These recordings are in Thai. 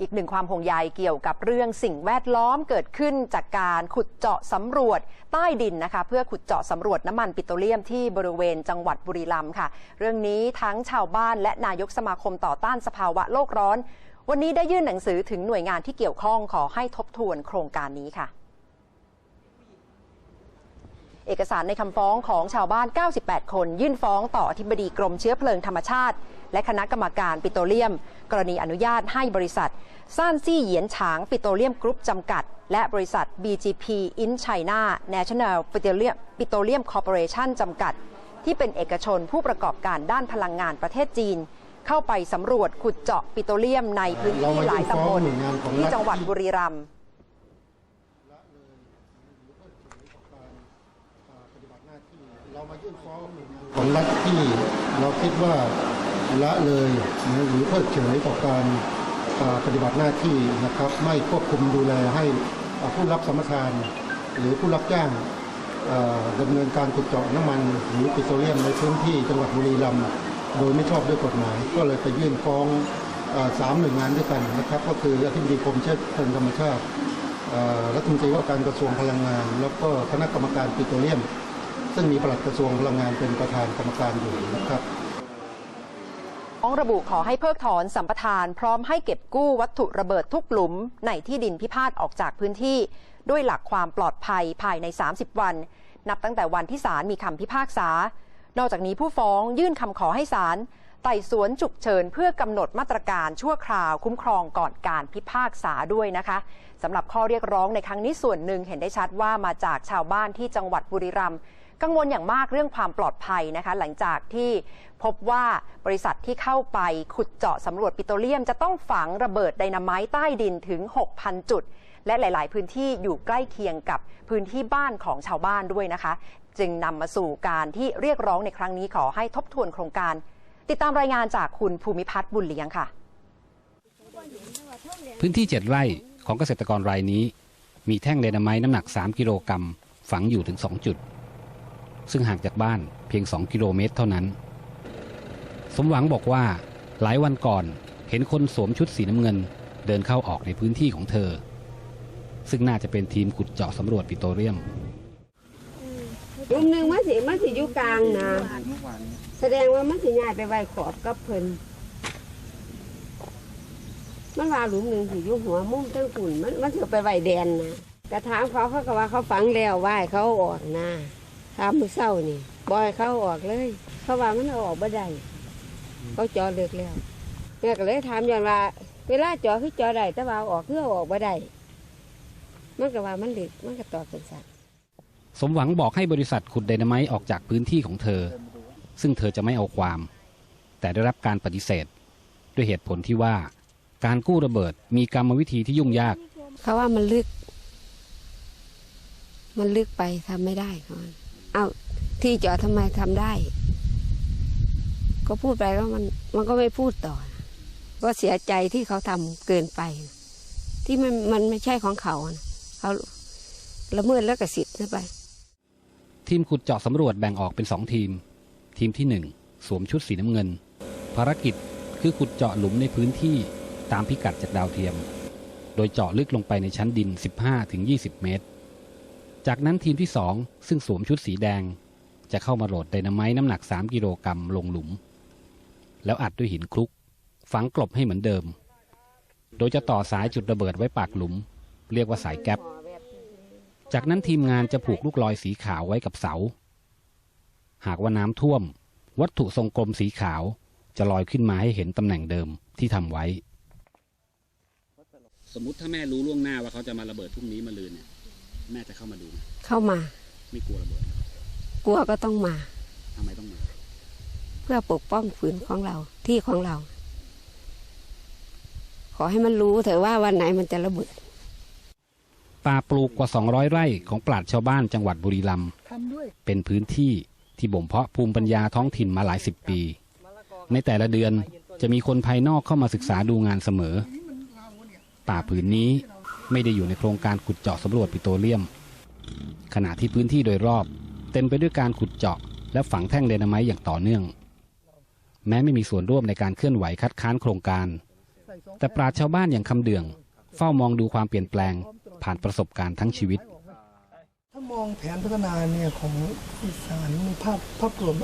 อีกหนึ่งความห่วงใยเกี่ยวกับเรื่องสิ่งแวดล้อมเกิดขึ้นจากการขุดเจาะสำรวจใต้ดินนะคะ เพื่อขุดเจาะสำรวจน้ำมันปิโตรเลียมที่บริเวณจังหวัดบุรีรัมย์ค่ะ เรื่องนี้ทั้งชาวบ้านและนายกสมาคมต่อต้านสภาวะโลกร้อน วันนี้ได้ยื่นหนังสือถึงหน่วยงานที่เกี่ยวข้องขอให้ทบทวนโครงการนี้ค่ะ เอกสารในคำฟ้องของชาวบ้าน 98 คน ยื่นฟ้องต่ออธิบดีกรมเชื้อเพลิงธรรมชาติ และคณะกรรมการปิโตรเลียม กรณีอนุญาตให้บริษัทซ่านซี่เหยียนฉางปิโตรเลียมกรุ๊ปจำกัด และบริษัท BGP in China National Petroleum Corporation จำกัด ที่เป็นเอกชนผู้ประกอบการด้านพลังงานประเทศจีนเข้าไปสำรวจขุดเจาะปิโตรเลียมในพื้นที่หลายตำบลที่จังหวัดบุรีรัมย์ เรา มายื่นฟ้องของรัฐที่เราคิดว่าละเลยหรือเพิกเฉยต่อการปฏิบัติหน้าที่นะครับ ไม่ควบคุมดูแลให้ผู้รับสมรทาน หรือผู้รับจ้างดำเนินการขุดเจาะน้ำมัน หรือปิโตรเลียมในพื้นที่จังหวัดบุรีรัมย์โดยไม่ชอบด้วยกฎหมาย ก็เลยไปยื่นฟ้องสามหน่วยงานด้วยกันนะครับ ก็คืออธิบดีกรมเชื้อเพลิงธรรมชาติรัฐมนตรีว่าการกระทรวงพลังงาน แล้วก็คณะกรรมการปิโตรเลียม ซึ่งมีปลัดกระทรวงพลังงานเป็นประธานกรรมการอยู่นะครับฟ้องระบุขอให้เพิกถอนสัมปทานพร้อมให้เก็บกู้วัตถุระเบิดทุกหลุม ในที่ดินพิพาทออกจากพื้นที่ ด้วยหลักความปลอดภัยภายใน 30 วัน นับตั้งแต่วันที่ศาลมีคำพิพากษา นอกจากนี้ผู้ฟ้องยื่นคำขอให้ศาลไต่สวนฉุกเฉินเพื่อกำหนดมาตรการชั่วคราวคุ้มครองก่อนการพิพากษาด้วยนะคะสำหรับข้อเรียกร้องในครั้งนี้ส่วนหนึ่งเห็นได้ชัดว่ามาจากชาวบ้านที่จังหวัดบุรีรัมย์ กังวลอย่างมากเรื่องความปลอดภัยนะคะ หลังจากที่พบว่าบริษัทที่เข้าไปขุดเจาะสำรวจปิโตรเลียม จะต้องฝังระเบิดไดนาไมต์ใต้ดินถึง 6,000 จุด และหลาย ๆ พื้นที่อยู่ใกล้เคียงกับพื้นที่บ้านของชาวบ้านด้วยนะคะ จึงนำมาสู่การที่เรียกร้องในครั้งนี้ขอให้ทบทวนโครงการ ติดตามรายงานจากคุณภูมิพัฒน์บุญเลี้ยงค่ะ พื้นที่ 7 ไร่ของเกษตรกรรายนี้ มีแท่งไดนาไมต์น้ำหนัก 3 กิโลกรัมฝังอยู่ถึง 2 จุด ซึ่งห่างจากบ้านเพียง 2 กิโลเมตรเท่านั้น สมหวังบอกว่าหลายวันก่อนเห็นคนสวมชุดสีน้ำเงิน เดินเข้าออกในพื้นที่ของเธอ ซึ่งน่าจะเป็นทีมขุดเจาะสำรวจปิโตรเลียมยุมหนึ่งมันสิมันสิอยู่กลางนะแสดงว่ามันสิย้ายไปไว้ขอบกับเพิ่นมันว่าหลุมหนึ่งสิอยู่หัวมุมตั้งฝุ่นมันมันสิเอไปไว้แดนนะกระถามเขาเขาก็ว่าเขาฝังแล้วไหวเขาอาออกนะ ถามมือเศร้านี่บอยเขาเอาออกเลย เขาว่ามันเอาออกบ่ได้เขาจอเลือกแล้วแม่ก็เลยถามย้อนว่า เวลาจอคือจอได้แต่ว่าเอาออกคือเอาออกบ่ได้มันก็ว่ามันเลึกมันก็ตอบเป็นสัตว์สมหวังบอกให้บริษัทขุดไดนาไมต์ออกจากพื้นที่ของเธอ ซึ่งเธอจะไม่เอาความ แต่ได้รับการปฏิเสธ ด้วยเหตุผลที่ว่าการกู้ระเบิดมีกรรมวิธีที่ยุ่งยาก เขาว่ามันลึก มันลึกไปทำไม่ได้เขาว่า เอาที่จอดทำไมทำได้ ก็พูดไปแล้วมันมันก็ไม่พูดต่อ ก็เสียใจที่เขาทำเกินไป ที่มันมันไม่ใช่ของเขาเขาละเมิดแล้วกสิทธิ์นะไป ทีมขุดเจาะสำรวจแบ่งออกเป็นสองทีม ทีมที่หนึ่งสวมชุดสีน้ำเงิน ภารกิจคือขุดเจาะหลุมในพื้นที่ตามพิกัดจากดาวเทียม โดยเจาะลึกลงไปในชั้นดิน 15-20 เมตร จากนั้นทีมที่สองซึ่งสวมชุดสีแดง จะเข้ามาโหลดไดนาไมต์น้ำหนัก 3 กิโลกรัมลงหลุม แล้วอัดด้วยหินคลุก ฝังกลบให้เหมือนเดิม โดยจะต่อสายจุดระเบิดไว้ปากหลุม เรียกว่าสายแก๊ปจากนั้นทีมงานจะผูกลูกลอยสีขาวไว้กับเสา หากว่าน้ำท่วม วัตถุทรงกลมสีขาวจะลอยขึ้นมาให้เห็นตำแหน่งเดิมที่ทำไว้ สมมติถ้าแม่รู้ล่วงหน้าว่าเขาจะมาระเบิดพรุ่งนี้มาลืนเนี่ย แม่จะเข้ามาดูไหมเข้ามา ไม่กลัวระเบิดกลัวก็ต้องมาทำไมต้องมา เพื่อปกป้องฝืนของเราที่ของเรา ขอให้มันรู้เถอะว่าวันไหนมันจะระเบิดป่าปลูกกว่า 200 ไร่ของปราชญ์ชาวบ้านจังหวัดบุรีรัมย์เป็นพื้นที่ที่บ่มเพาะภูมิปัญญาท้องถิ่นมาหลายสิบปี ในแต่ละเดือนจะมีคนภายนอกเข้ามาศึกษาดูงานเสมอ ป่าผืนนี้ ไม่ได้อยู่ในโครงการขุดเจาะสำรวจปิโตรเลียม ขณะที่พื้นที่โดยรอบ เต็มไปด้วยการขุดเจาะ และฝังแท่งไดนามต์อย่างต่อเนื่อง แม้ไม่มีส่วนร่วมในการเคลื่อนไหวคัดค้านโครงการ แต่ปราชชาวบ้านอย่างคำเดือง เฝ้ามองดูความเปลี่ยนแปลง ผ่านประสบการณ์ทั้งชีวิต ถ้ามองแผนพัฒนาเนี่ยของอีสานในภาพภาพรวม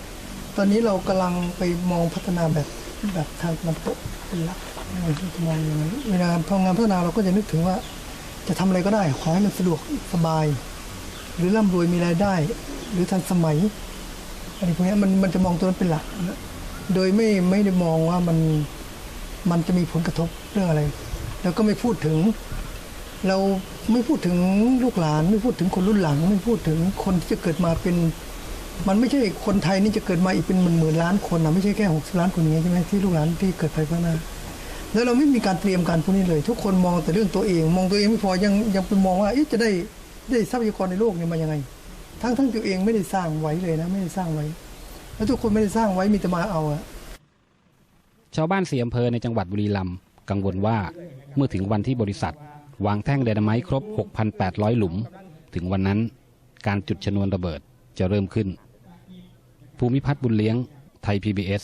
ตอนนี้เรากำลังไปมองพัฒนาแบบแบบทางตะวันตกเป็นหลักเราจะมองอย่างนั้นเวลาทำงานพัฒนาเราก็จะนึกถึงว่า จะทำอะไรก็ได้ ขอให้มันสะดวกสบาย หรือร่ำรวยมีรายได้ หรือทันสมัยอะไรพวกนี้มันมันจะมองตัวนั้นเป็นหลักนะโดยไม่ไม่ได้มองว่ามันมันจะมีผลกระทบเรื่องอะไร แล้วก็ไม่พูดถึง เราไม่พูดถึงลูกหลาน ไม่พูดถึงคนรุ่นหลัง ไม่พูดถึงคนที่จะเกิดมาเป็น มันไม่ใช่คนไทยนี่จะเกิดมาอีกเป็นหมื่นหมื่นล้านคนนะไม่ใช่แค่หกสิบล้านคนอย่างนี้ใช่ไหมที่ลูกหลานที่เกิดไปข้างหน้า แล้วเราไม่มีการเตรียมการพวกนี้เลย ทุกคนมองแต่เรื่องตัวเอง มองตัวเองไม่พอยังยังไปมองว่าจะได้ได้ทรัพยากรในโลกนี่ยมายังไง ทั้งทั้งตัวเองไม่ได้สร้างไว้เลยนะ ไม่ได้สร้างไว้ แล้วทุกคนไม่ได้สร้างไว้มีแต่มาเอาอะชาวบ้านสี่อำเภอในจังหวัดบุรีรัมย์กังวลว่าเมื่อถึงวันที่บริษัท วางแท่งไดนาไมต์ครบ 6,800 หลุม ถึงวันนั้นการจุดชนวนระเบิดจะเริ่มขึ้น ภูมิพัฒน์บุญเลี้ยงไทย PBS